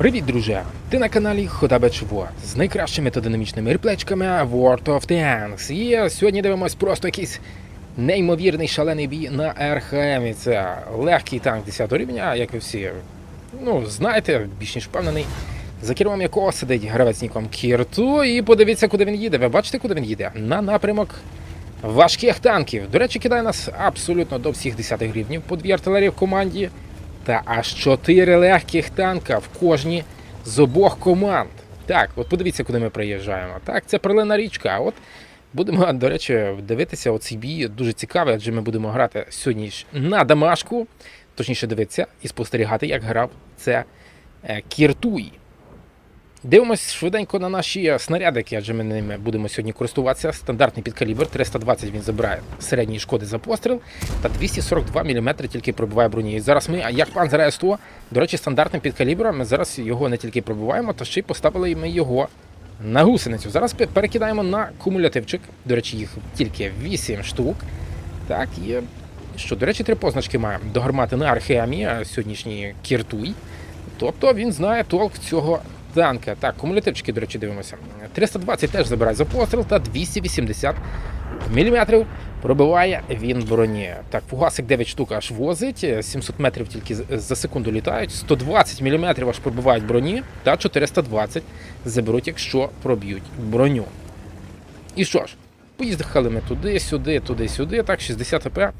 Привіт, друже! Ти на каналі Хотабечво з найкращими та динамічними реплечками World of Tanks. І сьогодні дивимось просто якийсь неймовірний шалений бій на РХМ. Це легкий танк 10 рівня, як ви всі ну, знаєте, більш ніж впевнений. За кермом якого сидить гравець ніком Кірту, і подивіться, куди він їде. Ви бачите, куди він їде? На напрямок важких танків. До речі, кидає нас абсолютно до всіх 10 рівнів по дві артилерії в команді. Та аж чотири легких танка в кожній з обох команд. Так, от подивіться, куди ми приїжджаємо. Так, це перлина річка. От будемо, до речі, дивитися оцей бій. Дуже цікавий, адже ми будемо грати сьогодні на Дамашку. Точніше, дивитися і спостерігати, як грав це е, Кіртуй. Дивимось швиденько на наші снарядики, адже ми ними будемо сьогодні користуватися. Стандартний підкалібр 320 він забирає середньої шкоди за постріл, та 242 мм тільки пробиває броні. І зараз ми, а як пан зараз СТО, до речі, стандартним підкалібром, ми зараз його не тільки пробиваємо, та ще й поставили ми його на гусеницю. Зараз перекидаємо на кумулятивчик. До речі, їх тільки 8 штук. Так, є. Що, до речі, три позначки маємо до гармати на Археамі, сьогоднішній Кіртуй. Тобто він знає толк цього танка. Так, кумулятивчики, до речі, дивимося. 320 теж забирає за постріл та 280 мм пробиває він броні. Так, фугасик 9 штук аж возить, 700 метрів тільки за секунду літають, 120 мм аж пробивають броні, та 420 заберуть, якщо проб'ють броню. І що ж, поїздили ми туди-сюди, туди-сюди, так, 60 АП.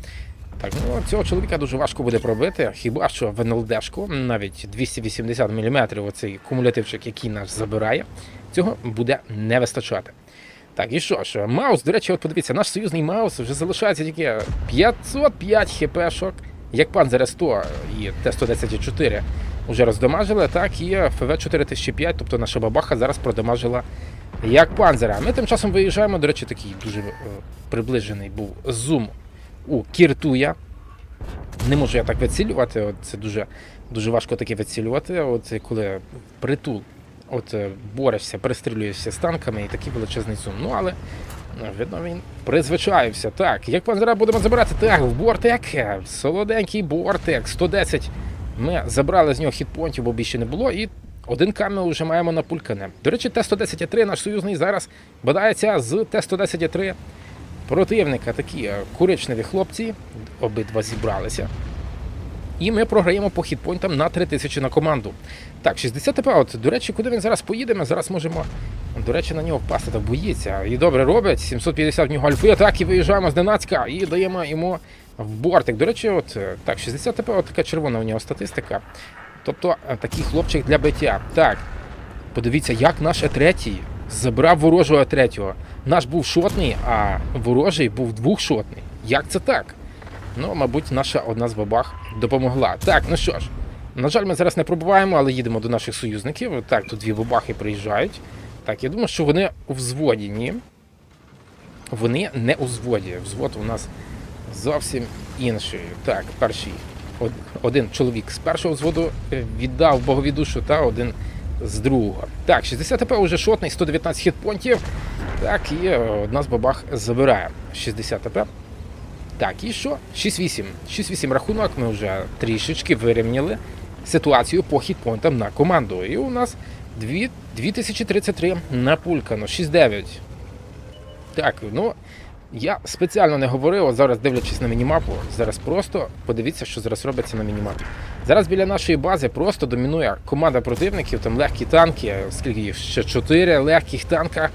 Так, ну цього чоловіка дуже важко буде пробити, хіба що в НЛДшку, навіть 280 мм оцей кумулятивчик, який нас забирає, цього буде не вистачати. Так, і що ж, Маус, до речі, от подивіться, наш союзний Маус вже залишається тільки 505 хпшок, як пан 100 і Т-110-4 вже роздамажили, так і ФВ 4005, тобто наша бабаха зараз продамажила як панзера. Ми тим часом виїжджаємо, до речі, такий дуже е, приближений був зум у Кіртуя. Не можу я так відцілювати, от це дуже, дуже важко таке відцілювати. От коли притул от е, борешся, перестрілюєшся з танками і такий величезний сум. Ну але ну, видно, він призвичаєвся. Так, як панзера будемо забирати? Так, в бортик, е, солоденький бортик, 110. Ми забрали з нього хітпонтів, бо більше не було, і один камінь вже маємо напулькане. До речі, Т-110-3 наш союзний зараз бодається з Т-110-3 противника. Такі е, коричневі хлопці, обидва зібралися. І ми програємо по хітпойнтам на 3000 на команду. Так, 60 ТП, от, до речі, куди він зараз поїде, ми зараз можемо, до речі, на нього впасти та боїться. І добре робить, 750 в нього альфи, так і виїжджаємо з Донацька і даємо йому в бортик. До речі, от е, так, 60 ТП, от така червона у нього статистика. Тобто е, такий хлопчик для биття. Так, подивіться, як наш Е3 забрав ворожого Е3. Наш був шотний, а ворожий був двохшотний. Як це так? Ну, мабуть, наша одна з бабах допомогла. Так, ну що ж, на жаль, ми зараз не пробуваємо, але їдемо до наших союзників. Так, тут дві бабахи приїжджають. Так, я думаю, що вони у взводі, ні. Вони не у взводі. Взвод у нас зовсім інший. Так, перший один чоловік з першого взводу віддав богові душу, та один з другого. Так, 60 ТП вже шотний, 119 хітпонтів. Так, і е, одна з бабах забирає 60 ТП. Так, і що? 6-8. 6-8 рахунок. Ми вже трішечки вирівняли ситуацію по хітпойнтам на команду. І у нас 2, 2033 напулькано. 6-9. Так, ну я спеціально не говорив, от зараз дивлячись на мінімапу, зараз просто подивіться, що зараз робиться на мінімапі. Зараз біля нашої бази просто домінує команда противників, там легкі танки, скільки їх? Ще 4 легких танка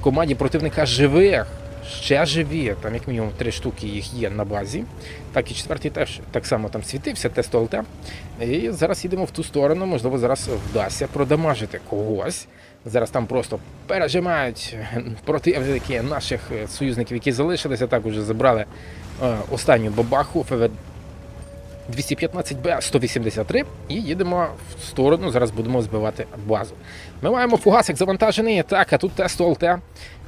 команді противника живих. Ще живі, там як мінімум три штуки їх є на базі. Так і четвертий теж так само там світився, тест ОЛТ. І зараз їдемо в ту сторону, можливо, зараз вдасться продамажити когось. Зараз там просто пережимають противники наших е, союзників, які залишилися. Так уже забрали е, останню бабаху ФВ 215Б 183 і їдемо в сторону. Зараз будемо збивати базу. Ми маємо фугасик завантажений. Так, а тут тест ОЛТ.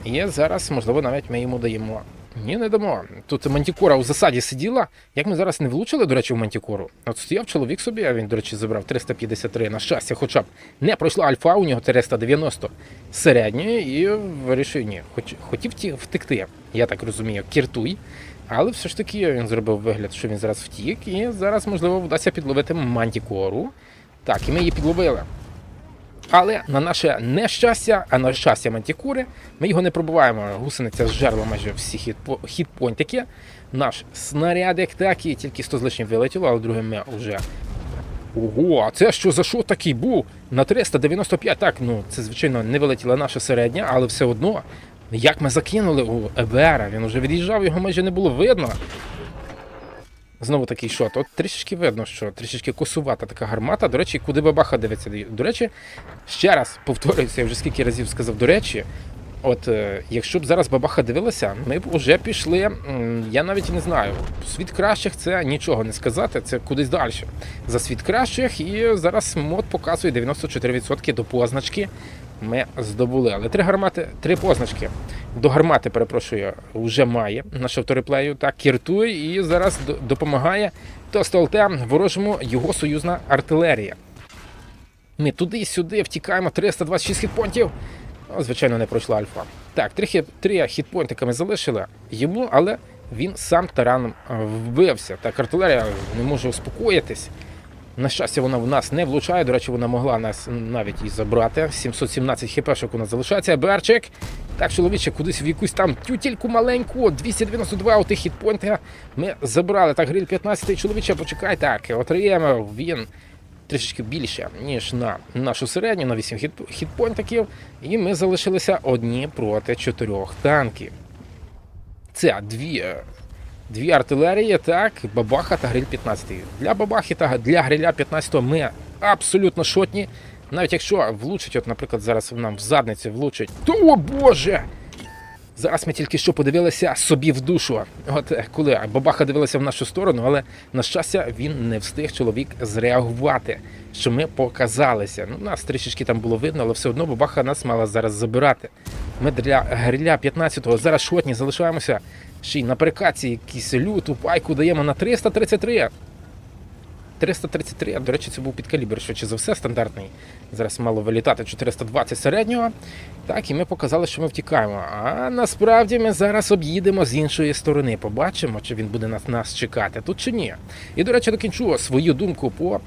І зараз, можливо, навіть ми йому даємо. Ні, не дамо. Тут мантікора у засаді сиділа. Як ми зараз не влучили, до речі, в мантікору. От стояв чоловік собі, а він, до речі, забрав 353 на щастя, хоча б не пройшла альфа, у нього 390 середньої, і вирішив, ні, хоч, хотів втекти. Я так розумію, кіртуй. Але все ж таки він зробив вигляд, що він зараз втік, і зараз, можливо, вдасться підловити мантікору. Так, і ми її підловили. Але на наше нещастя, а на щастя мантікури, ми його не пробуваємо. Гусениця зжерла майже всі хітпо- хітпонтики. Наш снарядик так і тільки 100 з лишнім вилетіло, але друге ми вже. Ого, а це що за що такий був? На 395, так, ну це звичайно не вилетіла наша середня, але все одно. Як ми закинули у Ебера, він вже від'їжджав, його майже не було видно. Знову такий шот. От трішечки видно, що трішечки косувата така гармата. До речі, куди бабаха дивиться. До речі, ще раз повторююся, я вже скільки разів сказав, до речі. От е, якщо б зараз бабаха дивилася, ми б вже пішли. Я навіть не знаю. Світ кращих це нічого не сказати, це кудись далі. За світ кращих, і зараз мод показує 94% до позначки. Ми здобули. Але три гармати, три позначки. До гармати, перепрошую, вже має наш автореплею. Так, кіртує і зараз допомагає Тостолте ворожому його союзна артилерія. Ми туди-сюди втікаємо 326 хітпонтів. Ну, звичайно, не пройшла альфа. Так, три, хіт, три хітпойнтика ми залишили йому, але він сам тараном вбився. Так, артилерія не може успокоїтись. На щастя, вона в нас не влучає. До речі, вона могла нас навіть і забрати. 717 хпшок у нас залишається. Берчик. Так, чоловіче, кудись в якусь там тютільку маленьку, 292 у тих хітпойнти ми забрали. Так, гриль 15 чоловіче, почекай. Так, отримав він трішечки більше, ніж на нашу середню, на 8 хіт, хітпойнтиків. І ми залишилися одні проти чотирьох танків. Це дві, дві артилерії, так, бабаха та гриль 15. Для бабахи та для гриля 15 ми абсолютно шотні. Навіть якщо влучить, от, наприклад, зараз нам в задниці влучить, то о Боже! Зараз ми тільки що подивилися собі в душу. От коли бабаха дивилася в нашу сторону, але на щастя він не встиг чоловік зреагувати, що ми показалися. Ну, нас трішечки там було видно, але все одно бабаха нас мала зараз забирати. Ми для гриля 15-го зараз шотні залишаємося. Ще й на перекаці якийсь люту пайку даємо на 333. 333, до речі, це був підкалібр, швидше за все, стандартний. Зараз мало вилітати 420 середнього. Так, і ми показали, що ми втікаємо. А насправді ми зараз об'їдемо з іншої сторони. Побачимо, чи він буде нас, нас чекати тут чи ні. І, до речі, докінчу свою думку по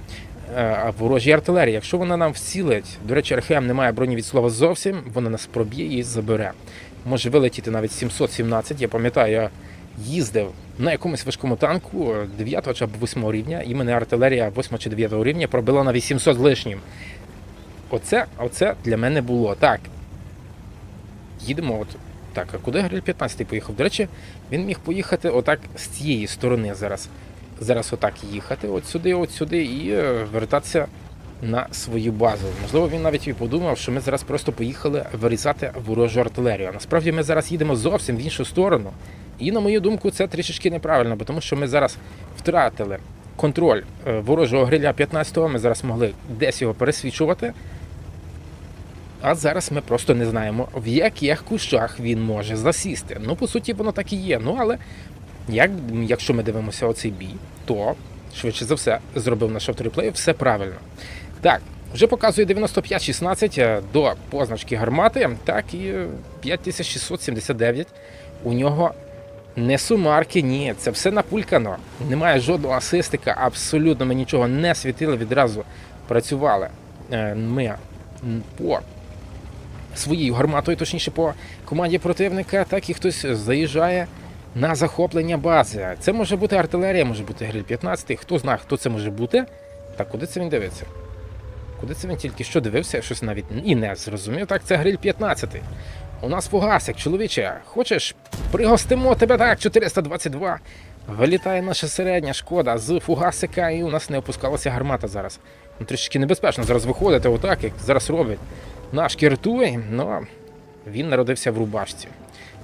ворожій артилерії. Якщо вона нам вцілить, до речі, РХМ не має броні від слова зовсім, вона нас проб'є і забере. Може вилетіти навіть 717. Я пам'ятаю, я їздив на якомусь важкому танку 9 чи 8 рівня, і мене артилерія 8 чи 9 рівня пробила на 800 з лишнім. Оце, оце для мене було. Так. Їдемо от. Так, а куди Гриль 15 поїхав? До речі, він міг поїхати отак з цієї сторони зараз. Зараз отак їхати, от сюди, от сюди, і е, вертатися на свою базу. Можливо, він навіть і подумав, що ми зараз просто поїхали вирізати ворожу артилерію. А насправді ми зараз їдемо зовсім в іншу сторону. І, на мою думку, це трішечки неправильно, тому що ми зараз втратили контроль е, ворожого гриля 15-го, ми зараз могли десь його пересвічувати. А зараз ми просто не знаємо, в яких кущах він може засісти. Ну, по суті, воно так і є. Ну, але як, якщо ми дивимося оцей бій, то швидше за все зробив наш автореплей все правильно. Так, вже показує 95-16 е, до позначки гармати, так і е, 5679. У нього не сумарки, ні, це все напулькано. Немає жодного асистика, абсолютно ми нічого не світили, відразу працювали. Е, Ми по своєю гарматою, точніше по команді противника, так і хтось заїжджає на захоплення бази. Це може бути артилерія, може бути гриль 15. Хто знає, хто це може бути? Так, куди це він дивиться? Куди це він тільки що дивився, щось навіть і не зрозумів. Так, це гриль 15. У нас фугасик, чоловіче. Хочеш, пригостимо тебе так, 422. Вилітає наша середня шкода з фугасика, і у нас не опускалася гармата зараз. Ну, трішки небезпечно зараз виходити, отак, як зараз робить наш Кіртуй, ну він народився в рубашці.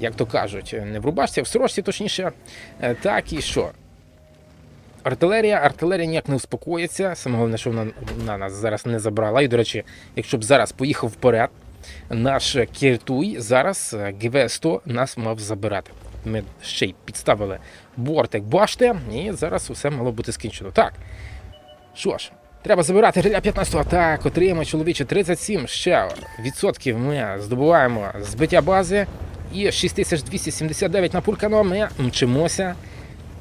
Як то кажуть, не в рубашці, а в сорочці, точніше. Е, Так і що? Артилерія, артилерія ніяк не успокоїться. Саме головне, що вона на нас зараз не забрала. І, до речі, якщо б зараз поїхав вперед, наш Кіртуй зараз е, ГВ-100 нас мав забирати. Ми ще й підставили бортик башти, і зараз усе мало бути скінчено. Так. Що ж, треба забирати гриля 15-го. Так, отримаємо чоловіче 37 ще відсотків. Ми здобуваємо збиття бази. І 6279 на пулькано ми мчимося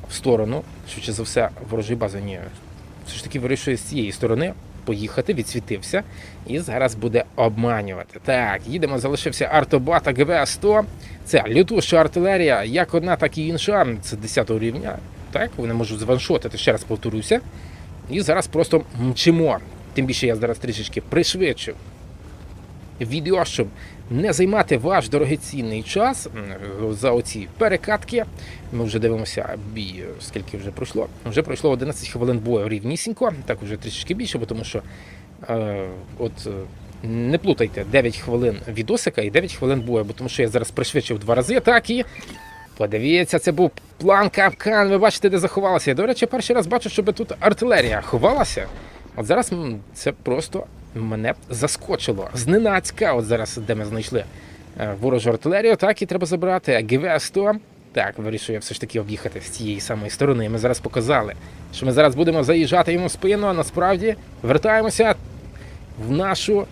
в сторону. Швидше за все, ворожої бази ні. Все ж таки вирішує з цієї сторони. поїхати, відсвітився, і зараз буде обманювати. Так, їдемо, залишився артобата ГВ-100. Це лютуща артилерія, як одна, так і інша. Це 10 рівня. Так, вони можуть званшотити, ще раз повторюся. І зараз просто мчимо. Тим більше я зараз трішечки пришвидшу відео, щоб не займати ваш дорогоцінний час за оці перекатки. Ми вже дивимося бій, скільки вже пройшло. Вже пройшло 11 хвилин бою рівнісінько, так вже трішечки більше, бо тому що е, от. е, Не плутайте 9 хвилин відосика і 9 хвилин бою, бо тому що я зараз пришвидшив два рази. Так і подивіться, це був план капкан. Ви бачите, де заховалася. Я, до речі, перший раз бачу, щоб тут артилерія ховалася. От зараз це просто мене заскочило. Зненацька, от зараз, де ми знайшли е, ворожу артилерію, так і треба забрати ГВ-100. Так, вирішую я все ж таки об'їхати з цієї самої сторони. Ми зараз показали, що ми зараз будемо заїжджати йому в спину, а насправді вертаємося в нашу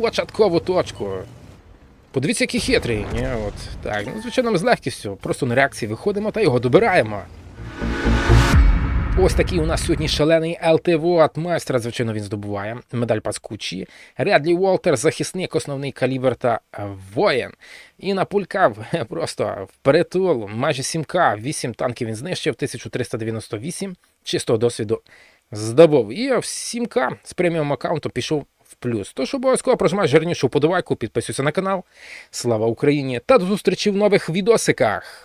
початкову точку. Подивіться, який хитрий. Ні? От, так, ну, звичайно, ми з легкістю. Просто на реакції виходимо та його добираємо. Ось такий у нас сьогодні шалений ЛТВ майстра, звичайно, він здобуває. Медаль Паскучі. Редлі Уолтер, захисник, основний калібр та воїн. І напулькав просто вперетул, майже 7К, 8 танків він знищив, 1398 чистого досвіду здобув. І в 7К з преміум аккаунту пішов в плюс. Тож обов'язково прожимай жирнішу подавайку, підписуйся на канал. Слава Україні! Та до зустрічі в нових відосиках!